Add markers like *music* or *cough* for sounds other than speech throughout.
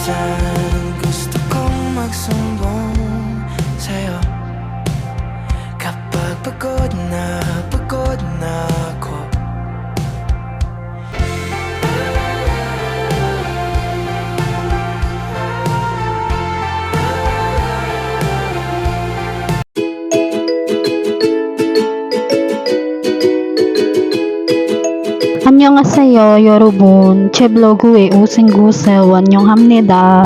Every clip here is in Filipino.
inside 안녕하세요 여러분 제 블로그에 오신 곳에 환영합니다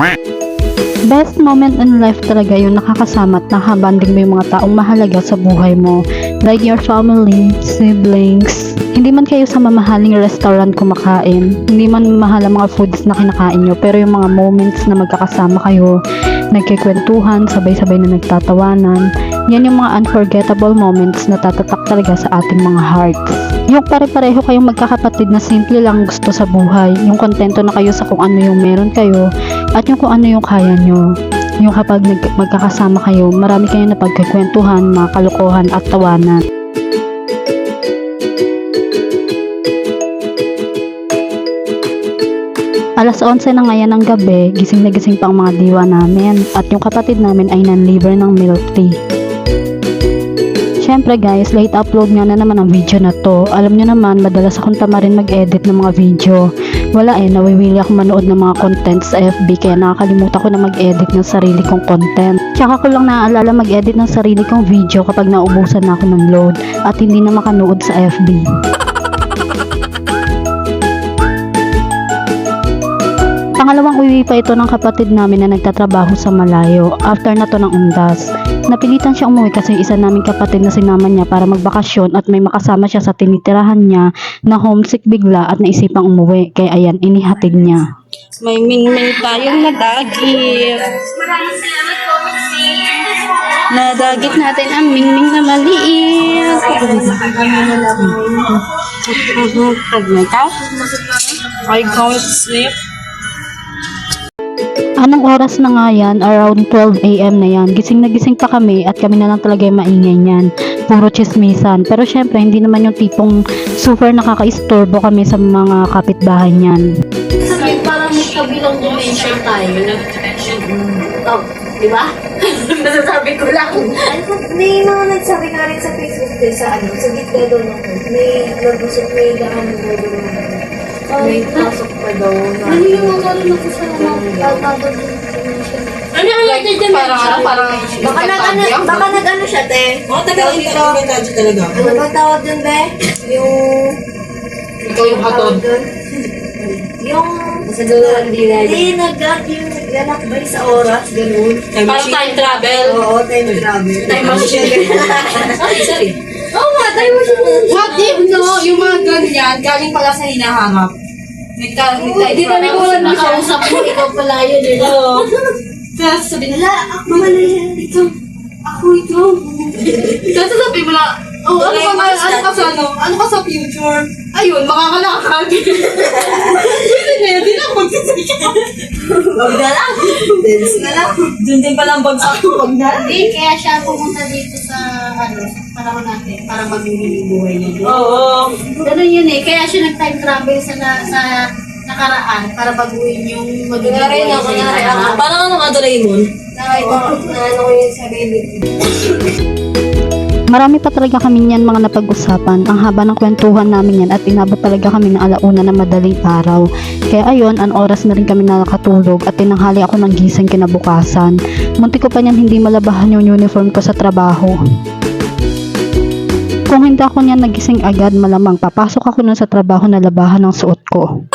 Best moment in life talaga yung nakakasama at nakabanding mo yung mga taong mahalaga sa buhay mo like your family, siblings hindi man kayo sa mamahaling restaurant kumakain hindi man mahal ang mga foods na kinakain nyo pero yung mga moments na magkakasama kayo nagkikwentuhan, sabay-sabay na nagtatawanan yan yung mga unforgettable moments na tatatak talaga sa ating mga hearts yung pare-pareho kayong magkakapatid na simple lang gusto sa buhay. Yung kontento na kayo sa kung ano yung meron kayo at yung kung ano yung kaya nyo. Yung kapag nag- magkakasama kayo marami kayong napagkikwentuhan, mga kalokohan at tawanan. Alas 11 na ngayon ng gabi, gising na gising pa ang mga diwa namin at yung kapatid namin ay non-liver ng milk tea. Siyempre guys, late upload nga na naman ang video na to. Alam nyo naman, madalas akong tamarin mag-edit ng mga video. Wala eh, nawiwili ako manood ng mga content sa FB kaya nakakalimutan ko na mag-edit ng sarili kong content. Tsaka ko lang naaalala mag-edit ng sarili kong video kapag naubusan na ako ng load at hindi na makanood sa FB. Pangalawang uwi pa ito ng kapatid namin na nagtatrabaho sa malayo. After na to ng undas. Napilitan siya umuwi kasi isa naming kapatid na sinama niya para magbakasyon at may makasama siya sa tinitirahan niya na homesick bigla at naisipang umuwi. Kaya ayan, inihatid niya. May mingming tayong nadagit. Nadagit natin ang mingming na maliit. Pag may? I can't sleep. Anong oras na nga yan? Around 12 a.m. na yan. Gising na gising pa kami at kami na lang talaga yung maingay niyan. Puro chismisan. Pero syempre, hindi naman yung tipong super nakaka-istorbo kami sa mga kapitbahay niyan. Sabi parang may kabilang dimension tayo. Oh, di ba? *laughs* Nasasabi ko lang. May mga nagsabi nga rin sa Facebook din sa ano, sa gitna daw ng may nagusok, may na may pasok pa daw na Ano yung mga ano na sa mga tawag Ano yung like? Parang ano, parang Baka nag ano, baka nag ano siya, te. Oo, taga internet talaga. Ano ba tawag dun, be? Yung... Ikaw yung hatod. Yung... Sa dulo hindi na Hindi, nag yung naglalakbay sa oras, ganun. Parang time travel. Oo, time travel. Time machine. Ay, *laughs* sorry. Oo nga, time machine. What if, no, yung mga ganyan, galing pala sa hinaharap. Nagka, nagka, Hindi na ko lang nakausap mo, ikaw pala yun. eh. Oo. *laughs* Tapos sabi nila, ako mali yan. Ito. Ako ito. *laughs* tapos sabi mo na, oh, ano ka, ba- ano ka sa ano, ano ka sa future? Ayun, makakalakad. Pwede na yun, di na ako magsisika. Huwag na lang. Dance na lang. Doon din pala ang bagsak ko, huwag na. Hindi, kaya siya pumunta dito sa, ano, sa panahon natin para magiging buhay niya. Oo. Ganun yun eh. Kaya siya nag-time travel sa, na, sa nakaraan para baguhin yung magiging Kunwari, buhay niya. kunwari, Ah, ako. Parang ano nga Doraemon? Nakita ko, na ano ko yung sarili ko. Marami pa talaga kami niyan mga napag-usapan. Ang haba ng kwentuhan namin yan at inabot talaga kami ng alauna na madaling araw. Kaya ayun, ang oras na rin kami nakatulog at tinanghali ako ng gising kinabukasan. Munti ko pa niyan hindi malabahan yung uniform ko sa trabaho. Kung hindi ako niyan nagising agad, malamang papasok ako nun sa trabaho na labahan ng suot ko.